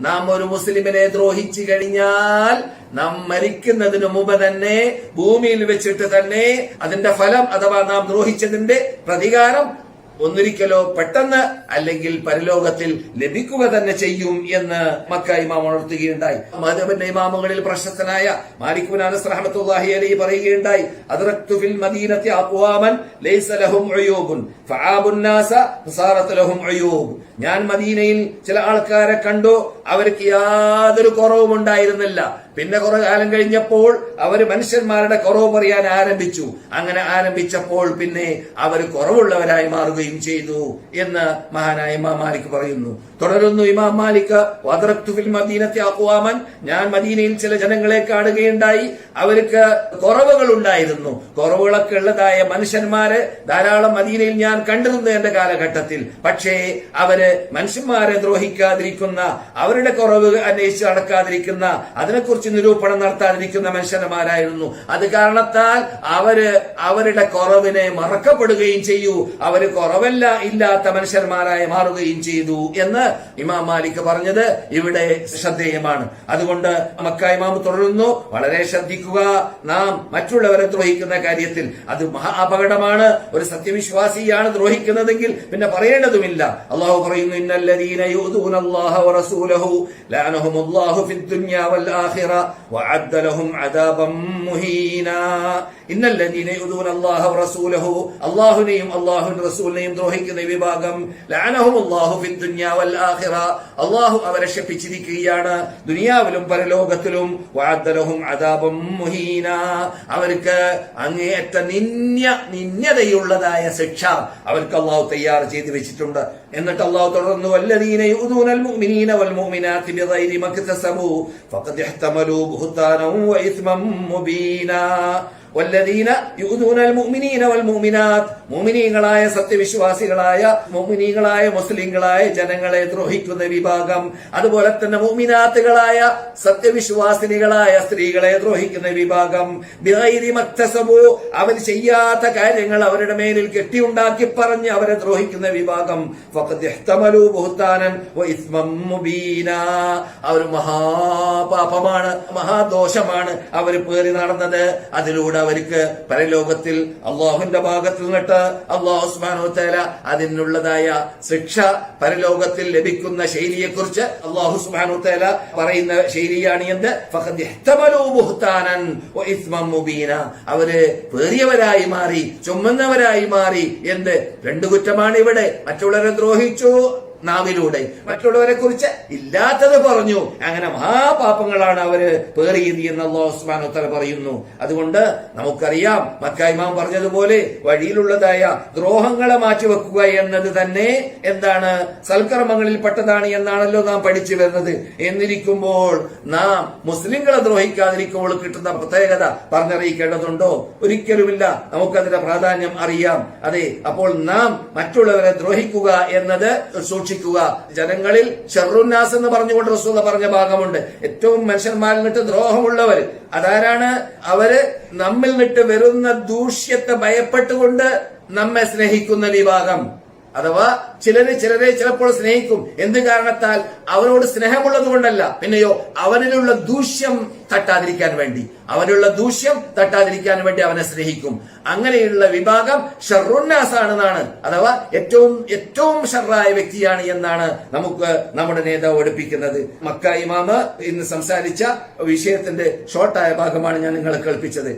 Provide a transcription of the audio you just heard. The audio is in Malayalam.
നാം ഒരു മുസ്ലിമിനെ ദ്രോഹിച്ചു കഴിഞ്ഞാൽ നാം മരിക്കുന്നതിന് മുമ്പ് തന്നെ ഭൂമിയിൽ വെച്ചിട്ട് തന്നെ അതിന്റെ ഫലം അഥവാ നാം ദ്രോഹിച്ചതിന്റെ പ്രതികാരം ഒന്നിരിക്കലോ പെട്ടെന്ന് അല്ലെങ്കിൽ പരലോകത്തിൽ ലഭിക്കുക തന്നെ ചെയ്യും എന്ന് മക്ക ഇമാം ഉണർത്തുകയുണ്ടായി. മധുബന്റെ ഇമാമുകളിൽ പ്രശസ്തനായ മാലിക് ബിൻ അനസ് റഹ്മത്തുള്ളാഹി അലൈഹി പറയുകയുണ്ടായി അദ്റക്തു ഫിൽ മദീനത്തി അഖ്വാമൻ ലൈസ ലഹും ഉയൂബുൻ ഫആബുൻ നാസ ലഹും ഉയൂബ്. ഞാൻ മദീനയിൽ ചില ആൾക്കാരെ കണ്ടു അവർക്ക് യാതൊരു കുറവും ഉണ്ടായിരുന്നില്ല പിന്നെ കുറെ കാലം കഴിഞ്ഞപ്പോൾ അവർ മനുഷ്യന്മാരുടെ കുറവ് പറയാൻ ആരംഭിച്ചു. അങ്ങനെ ആരംഭിച്ചപ്പോൾ പിന്നെ അവർ കുറവുള്ളവരായി മാറുകയും ചെയ്തു എന്ന് മഹാനായ ഇമാം മാലിക് പറയുന്നു. തുടരുന്നു ഇമാം മാലിക് വദ്റക്തു ഫിൽ മദീനത്തെ അക്വാമൻ ഞാൻ മദീനയിൽ ചില ജനങ്ങളെ കാണുകയുണ്ടായി. അവർക്ക് കുറവുകൾ ഉണ്ടായിരുന്നു കുറവുകളൊക്കെ ഉള്ളതായ മനുഷ്യന്മാരെ ധാരാളം മദീനയിൽ ഞാൻ കണ്ടിരുന്നു എന്റെ കാലഘട്ടത്തിൽ. പക്ഷേ അവർ മനുഷ്യന്മാരെ ദ്രോഹിക്കാതിരിക്കുന്ന അവരുടെ കുറവ് അന്വേഷിച്ച് നടക്കാതിരിക്കുന്ന അതിനെക്കുറിച്ച് നിരൂപണം നടത്താതിരിക്കുന്ന മനുഷ്യന്മാരായിരുന്നു. അത് കാരണത്താൽ അവർ അവരുടെ കുറവിനെ മറക്കപ്പെടുകയും ചെയ്യൂ അവർ കുറവല്ല ഇല്ലാത്ത മനുഷ്യന്മാരായി മാറുകയും ചെയ്തു എന്ന് ഇമാം മാലിക് പറഞ്ഞത് ഇവിടെ ശ്രദ്ധേയമാണ്. അതുകൊണ്ട് മക്ക ഇമാം തുടരുന്നു. വളരെ ശ്രദ്ധിക്കുക. നാം മറ്റുള്ളവരെ ദ്രോഹിക്കുന്ന കാര്യത്തിൽ അത് മഹാ അപകടമാണ്. ഒരു സത്യവിശ്വാസിയാണ് ദ്രോഹിക്കുന്നതെങ്കിൽ പിന്നെ പറയേണ്ടതുമില്ല. അള്ളാഹു പറയുന്നു ഇന്നല്ലദീന യൂദൂന റസൂലഹു വറസൂലഹു ലഅനഹുമുല്ലാഹു ഫിദ് ദുനിയ വൽ ആഖിറ. വഅദ്ദ ലഹും അദാബൻ മുഹീനാ ഇന്നല്ലദീന യൂദൂന അല്ലാഹ വറസൂലഹു അല്ലാഹുവിനെയും അല്ലാഹുവിന്റെ റസൂലിനെയും ദ്രോഹിക്കുന്ന ഈ ലഅനഹും അല്ലാഹു ഫിദ് ദുനിയ വൽ ആഖിറ അല്ലാഹു അവരെ ശപിച്ചിരിക്കുകയാണ് ദുനിയാവിലും പരലോകത്തിലും. വഅദ്ദ ലഹും അദാബൻ മുഹീനാ. അവർക്ക് അങ്ങേയറ്റ നിന്യ നിന്യതയുള്ളതായ ശിക്ഷ അവർക്ക് അള്ളാഹു തയ്യാർ ചെയ്തു വെച്ചിട്ടുണ്ട്. എന്നിട്ട് അള്ളാഹു തുടർന്നു വല്ലദീന യുദൂനൽ മുഅ്മിനീന വൽ മുഅ്മിനാത്തി ബിഗൈരി മക്തസബു ഫഖദ് ഇഹ്തമലു ബുഹ്താനൻ വഇസ്മൻ മുബീനാ വല്ലദീന യുദൂനൽ മുഅ്മിനീന വൽ മുഅ്മിനാത്ത് മുഅ്മിനീങ്ങളായ സത്യവിശ്വാസികളായ മോമിനീകളായ മുസ്ലിങ്ങളായ ജനങ്ങളെ ദ്രോഹിക്കുന്ന വിഭാഗം. അതുപോലെ തന്നെ മോമിനാത്തുകളായ സത്യവിശ്വാസിനികളായ സ്ത്രീകളെ ദ്രോഹിക്കുന്ന വിഭാഗം. അവർ ചെയ്യാത്ത കാര്യങ്ങൾ അവരുടെ മേലിൽ കെട്ടിയുണ്ടാക്കി പറഞ്ഞ് അവരെ ദ്രോഹിക്കുന്ന വിഭാഗം. അവർ മഹാപാപമാണ് മഹാദോഷമാണ് അവർ പേറി നടന്നത്. അതിലൂടെ അവർക്ക് പരലോകത്തിൽ അള്ളാഹുന്റെ ഭാഗത്തിൽ നിന്നിട്ട് അള്ളാഹു ഉസ്മാനു തേല അതിനുള്ളതായ ശിക്ഷ പരലോകത്തിൽ ലഭിക്കുന്ന ശൈലിയെക്കുറിച്ച് അള്ളാഹു സുബാനു തേല പറയുന്ന ശൈലിയാണ് എന്ത്? അവർ പേറിയവരായി മാറി ചുമന്നവരായി മാറി എന്ത്? രണ്ടു കുറ്റമാണ് ഇവിടെ. മറ്റുള്ളവരെ ദ്രോഹിച്ചു. നാവിലൂടെ മറ്റുള്ളവരെ കുറിച്ച് ഇല്ലാത്തത് പറഞ്ഞു. അങ്ങനെ മഹാപാപങ്ങളാണ് അവർ പേറിയത് എന്ന് അള്ളാഹുസ്മാൻ ഉത്തര പറയുന്നു. അതുകൊണ്ട് നമുക്കറിയാം മക്കായ്മാം പറഞ്ഞതുപോലെ വഴിയിലുള്ളതായ ദ്രോഹങ്ങളെ മാറ്റിവെക്കുക എന്നത് തന്നെ എന്താണ് സൽക്കർമ്മങ്ങളിൽ പെട്ടതാണ് എന്നാണല്ലോ നാം പഠിച്ചു വരുന്നത്. എന്നിരിക്കുമ്പോൾ നാം മുസ്ലിങ്ങളെ ദ്രോഹിക്കാതിരിക്കുമ്പോൾ കിട്ടുന്ന പ്രത്യേകത പറഞ്ഞറിയിക്കേണ്ടതുണ്ടോ? ഒരിക്കലുമില്ല. നമുക്കതിന്റെ പ്രാധാന്യം അറിയാം. അതെ അപ്പോൾ നാം മറ്റുള്ളവരെ ദ്രോഹിക്കുക എന്നത് സൂക്ഷിക്കുക ജനങ്ങളിൽ ഷെറുന്നാസ് എന്ന് പറഞ്ഞുകൊണ്ട് റസൂല പറഞ്ഞ ഭാഗമുണ്ട്. ഏറ്റവും മനുഷ്യന്മാരിൽ നിട്ട് ദ്രോഹമുള്ളവർ അതാരാണ്? അവർ നമ്മിൽ നിട്ട് വരുന്ന ദൂഷ്യത്തെ ഭയപ്പെട്ടുകൊണ്ട് നമ്മെ സ്നേഹിക്കുന്ന വിഭാഗം. അഥവാ ചിലര് ചിലരെ ചിലപ്പോൾ സ്നേഹിക്കും. എന്ത് കാരണത്താൽ? അവനോട് സ്നേഹമുള്ളത് കൊണ്ടല്ല. പിന്നെയോ അവനിലുള്ള ദൂഷ്യം തട്ടാതിരിക്കാൻ വേണ്ടി. അവനുള്ള ദൂഷ്യം തട്ടാതിരിക്കാൻ വേണ്ടി അവനെ സ്നേഹിക്കും. അങ്ങനെയുള്ള വിഭാഗം ഷറുന്നാസ് ആണെന്നാണ് അഥവാ ഏറ്റവും ഏറ്റവും ഷർറായ വ്യക്തിയാണ് എന്നാണ് നമുക്ക് നമ്മുടെ നേതാവ് പഠിപ്പിക്കുന്നത്. മക്ക ഇമാമ് ഇന്ന് സംസാരിച്ച വിഷയത്തിന്റെ ഷോർട്ടായ ഭാഗമാണ് ഞാൻ നിങ്ങളെ കേൾപ്പിച്ചത്.